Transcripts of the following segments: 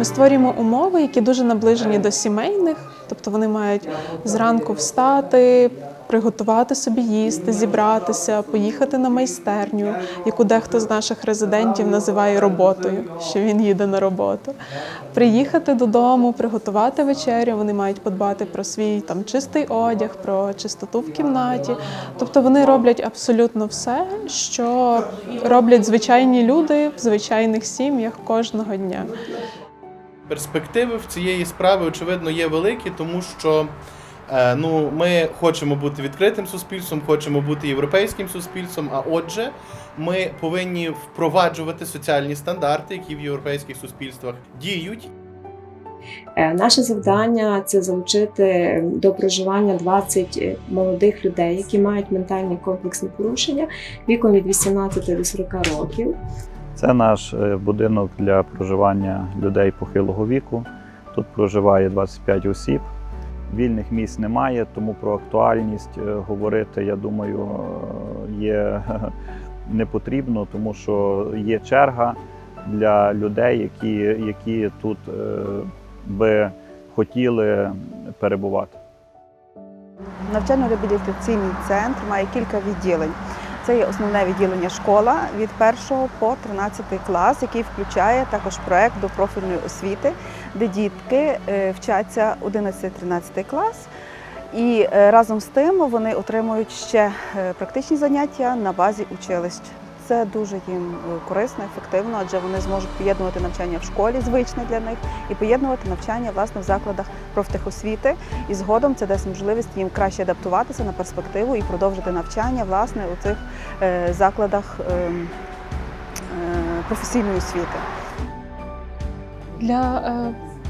Ми створюємо умови, які дуже наближені до сімейних, тобто вони мають зранку встати, приготувати собі їсти, зібратися, поїхати на майстерню, яку дехто з наших резидентів називає роботою, що він їде на роботу. Приїхати додому, приготувати вечерю. Вони мають подбати про свій там чистий одяг, про чистоту в кімнаті. Тобто вони роблять абсолютно все, що роблять звичайні люди в звичайних сім'ях кожного дня. Перспективи в цієї справи, очевидно, є великі, тому що е, ну, ми хочемо бути відкритим суспільством, хочемо бути європейським суспільством. А отже, ми повинні впроваджувати соціальні стандарти, які в європейських суспільствах діють, Е, Наше завдання це залучити до проживання 20 молодих людей, які мають ментальні комплексні порушення віком від 18 до 40 років. Це наш е, будинок для проживання людей похилого віку. Тут проживає 25 осіб. Вільних місць немає, тому про актуальність е, говорити, я думаю, е, є не потрібно, тому що є черга для людей, які, які тут би хотіли перебувати. Навчально-реабілітаційний центр має кілька відділень. Це є основне відділення школа від 1 по 13 клас, який включає також проект до профільної освіти, де дітки е, вчаться 11-13 клас. І е, разом з тим вони отримують ще е, практичні заняття на базі училищ. Це дуже їм е, корисно, ефективно, адже вони зможуть поєднувати навчання в школі, звичне для них, і поєднувати навчання власне в закладах профтехосвіти. І згодом це дасть можливість їм краще адаптуватися на перспективу і продовжити навчання власне у цих е, закладах е, е, професійної освіти. Для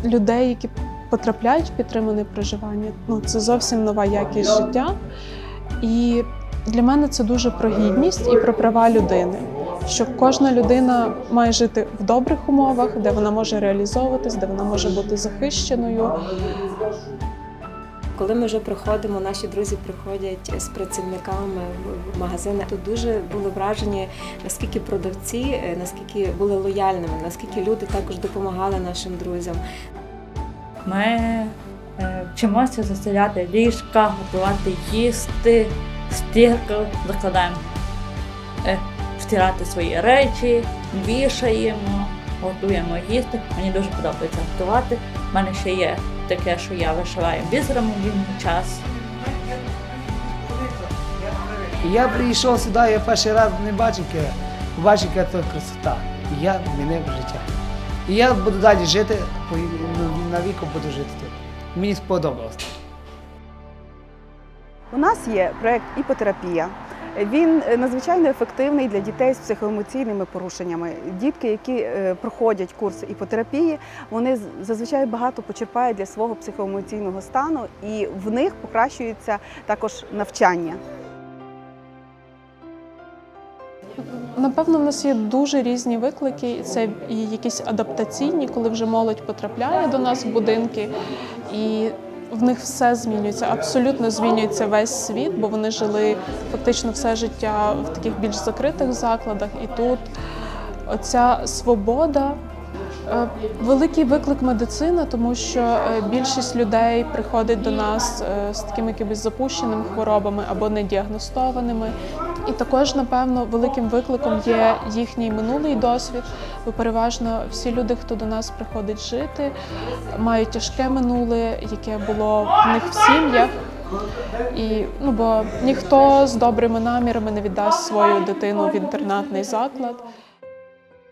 людей, які потрапляють в підтримане проживання, ну це зовсім нова якість життя. І для мене це дуже про гідність і про права людини. Що кожна людина має жити в добрих умовах, де вона може реалізовуватись, де вона може бути захищеною. Коли ми вже приходимо, наші друзі приходять з працівниками в- магазини, то дуже були вражені, наскільки продавці, е, наскільки були лояльними, наскільки люди також допомагали нашим друзям. Ми е, вчимося застеляти ліжка, готувати їсти, стірку закладаємо, е, стирати свої речі, вішаємо, готуємо їсти. Мені дуже подобається готувати. У мене ще є таке, що я вишиваю бісером у вільний час. Я прийшов сюди, я перший раз не бачив, яке, побачив, яка то красота. І я змінив життя. І я буду далі жити, ну, на віку буду жити тут. Мені сподобалось. У нас є проект іпотерапія. Він е, надзвичайно ефективний для дітей з психоемоційними порушеннями. Дітки, які е, проходять курс іпотерапії, вони зазвичай багато почерпають для свого психоемоційного стану, і в них покращується також навчання. Напевно, в нас є дуже різні виклики. Це і якісь адаптаційні, коли вже молодь потрапляє до нас в будинки, і в них все змінюється. Абсолютно змінюється весь світ, бо вони жили фактично все життя в таких більш закритих закладах. І тут оця свобода. е, Великий виклик медицина, тому що е, більшість людей приходить до нас е, з такими якимись запущеними хворобами або недіагностованими. І також, напевно, великим викликом є їхній минулий досвід, бо переважно всі люди, хто до нас приходить жити, мають тяжке минуле, яке було в них в сім'ях. І ну бо ніхто з добрими намірами не віддасть свою дитину в інтернатний заклад.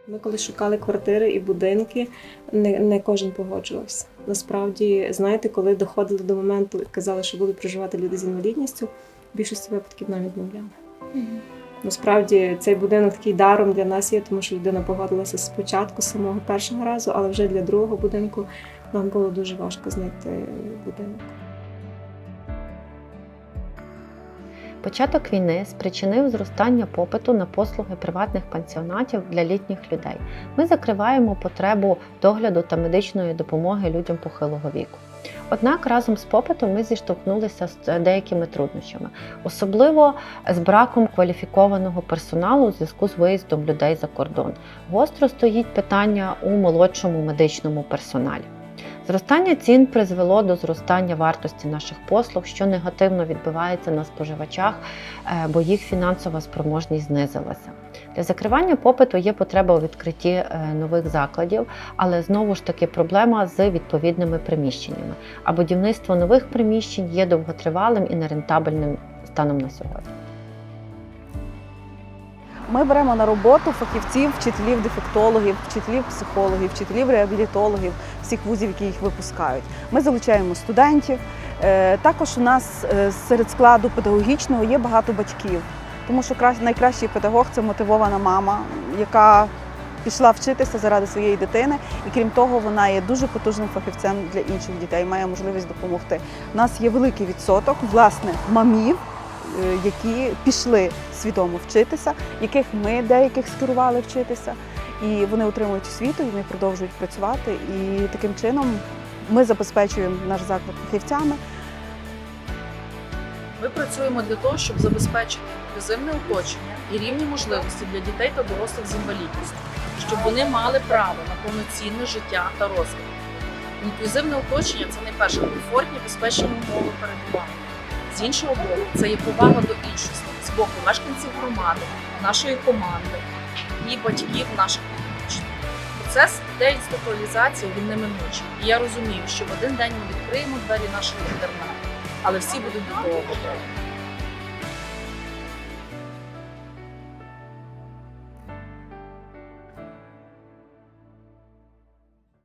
Ми коли шукали квартири і будинки, не, не кожен погоджувався. Насправді, знаєте, коли доходили до моменту, і казали, що будуть проживати люди з інвалідністю, в більшості випадків нам відмовляли. Насправді цей будинок такий даром для нас є, тому що людина погодилася спочатку, з самого першого разу, але вже для другого будинку нам було дуже важко знайти будинок. Початок війни спричинив зростання попиту на послуги приватних пансіонатів для літніх людей. Ми закриваємо потребу догляду та медичної допомоги людям похилого віку. Однак разом з попитом ми зіштовхнулися з деякими труднощами, особливо з браком кваліфікованого персоналу у зв'язку з виїздом людей за кордон. Гостро стоїть питання у молодшому медичному персоналі. Зростання цін призвело до зростання вартості наших послуг, що негативно відбивається на споживачах, е, бо їх фінансова спроможність знизилася. Для закривання попиту є потреба у відкритті е, нових закладів, але знову ж таки проблема з відповідними приміщеннями. А будівництво нових приміщень є довготривалим і нерентабельним станом на сьогодні. Ми беремо на роботу фахівців, вчителів, дефектологів, вчителів, психологів, вчителів, реабілітологів, всіх вузів, які їх випускають. Ми залучаємо студентів. Е, Також у нас е, серед складу педагогічного є багато батьків, тому що кра- найкращий педагог це мотивована мама, яка пішла вчитися заради своєї дитини, і крім того, вона є дуже потужним фахівцем для інших дітей, має можливість допомогти. У нас є великий відсоток власне мамів, які пішли свідомо вчитися, яких ми деяких скерували вчитися, і вони отримують освіту, і вони продовжують працювати. І таким чином ми забезпечуємо наш заклад фахівцями. Ми працюємо для того, щоб забезпечити інклюзивне оточення і рівні можливості для дітей та дорослих з інвалідністю, щоб вони мали право на повноцінне життя та розвиток. Інклюзивне оточення це найперше комфортні, безпечні умови перебування. З іншого боку, це є повага до іншості з боку мешканців громади, нашої команди і батьків наших підопічних. Процес деінституалізації він неминучий. І я розумію, що в один день ми відкриємо двері нашого інтернату, але всі будуть до того готові.